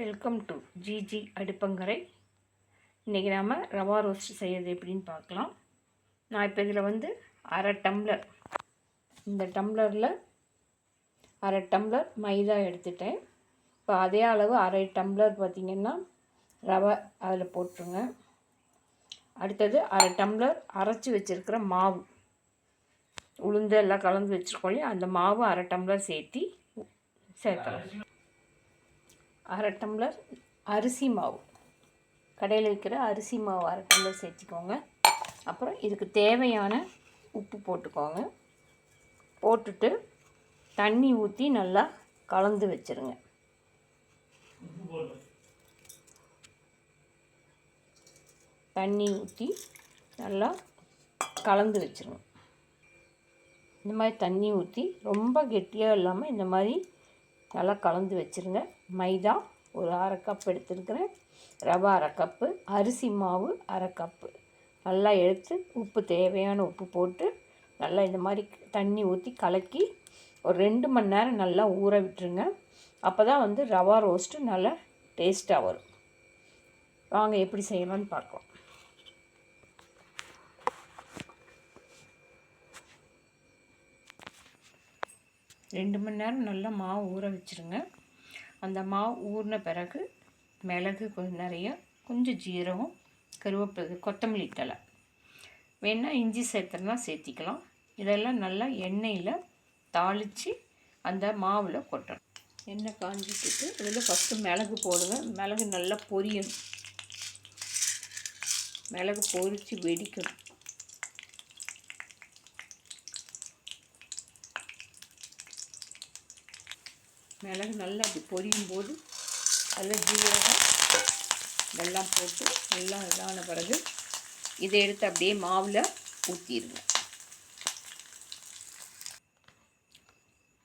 Welcome to GG அடுப்பங்கரை. இன்றைக்கி நாம் rava roast செய்கிறது எப்படின்னு பார்க்கலாம். நான் இப்போ இதில் வந்து அரை டம்ளர் இந்த டம்ளரில் அரை டம்ளர் மைதா எடுத்துட்டேன். இப்போ அதே அளவு அரை டம்ளர் பார்த்திங்கன்னா ரவை அதில் போட்டுருங்க. அடுத்தது அரை டம்ளர் அரைச்சி வச்சுருக்கிற மாவு. உளுந்து எல்லாம் கலந்து வச்சுருக்கோம் இல்லையா? அந்த மாவு அரை டம்ளர் சேர்த்தி சேர்க்கலாம். அரை டம்ளர் அரிசி மாவு. கடையில் விற்கிற அரிசி மாவு அரை டம்ளர் சேர்த்திக்கோங்க. அப்புறம் இதுக்கு தேவையான உப்பு போட்டுக்கோங்க. போட்டுட்டு தண்ணி ஊற்றி நல்லா கலந்து வச்சுருங்க. தண்ணி ஊற்றி நல்லா கலந்து வச்சுருங்க. இந்த மாதிரி தண்ணி ஊற்றி ரொம்ப கெட்டியாக இல்லாமல் இந்த மாதிரி நல்லா கலந்து வச்சுருங்க. மைதா ஒரு அரை கப் எடுத்துருக்கிறேன். ரவை அரை கப்பு அரிசி மாவு அரை கப்பு நல்லா எடுத்து உப்பு தேவையான உப்பு போட்டு நல்லா இந்த மாதிரி தண்ணி ஊற்றி கலக்கி ஒரு ரெண்டு மணி நேரம் நல்லா ஊற விட்டுருங்க. அப்போ தான் வந்து ரவா ரோஸ்ட்டு நல்லா டேஸ்ட்டாக வரும். வாங்க எப்படி செய்யலாம்னு பார்க்கலாம். ரெண்டு மணி நேரம் நல்லா மாவு ஊற வச்சுருங்க. அந்த மாவு ஊறின பிறகு மிளகு கொஞ்சம் நிறைய கொஞ்சம் ஜீரகம் கருவேப்பிலை கொத்தமல்லி தலை வேணால் இஞ்சி சேர்த்துனா சேர்த்திக்கலாம். இதெல்லாம் நல்லா எண்ணெயில் தாளித்து அந்த மாவில் கொட்டணும். எண்ணெய் காஞ்சிட்டு இதில் ஃபஸ்ட்டு மிளகு போடுவேன் மிளகு நல்லா பொரியணும். மிளகு பொரித்து வெடிக்கணும். மிளகு நல்லா அப்படி பொரியும் போது நல்லா ஜீரகம் இதெல்லாம் போட்டு நல்லா இதான பிறகு இதை எடுத்து அப்படியே மாவில் ஊற்றிடுங்க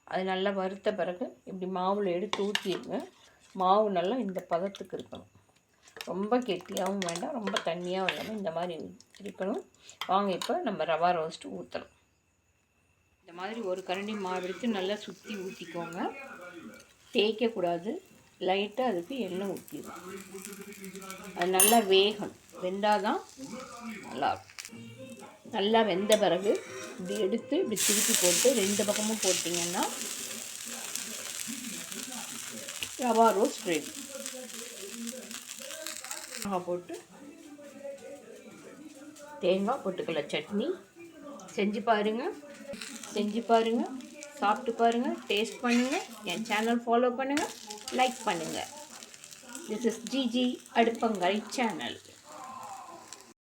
அது நல்லா வறுத்த பிறகு இப்படி மாவில் எடுத்து ஊற்றிடுங்க மாவு நல்லா இந்த பதத்துக்கு இருக்கணும். ரொம்ப கெட்டியாகவும் வேண்டாம் ரொம்ப தண்ணியாகவும் இல்லாமல் இந்த மாதிரி இருக்கணும். வாங்க இப்போ நம்ம ரவா ரோஸ்ட்டு ஊற்றணும் இந்த மாதிரி ஒரு கரண்டி மாவு எடுத்து நல்லா சுற்றி ஊற்றிக்கோங்க தேய்க்கக்கூடாது. லைட்டாக அதுக்கு எண்ணெய் ஊற்றிடும் அது நல்லா வேகணும். வெந்தால் தான் நல்லாயிருக்கும் நல்லா வெந்த பிறகு இப்படி எடுத்து இப்படி திருப்பி போட்டு ரெண்டு பக்கமும் போட்டிங்கன்னா ரவா ரோஸ் ரெடி. போட்டு தேங்காய் பொட்டுக்கடலை சட்னி. செஞ்சு பாருங்கள் செஞ்சு பாருங்கள் சாப்பிட்டு பாருங்கள் டேஸ்ட் பண்ணுங்கள் என் சேனல் ஃபாலோ பண்ணுங்கள் லைக் பண்ணுங்கள் திஸ் இஸ் ஜிஜி அடுப்பங்கரை சேனல்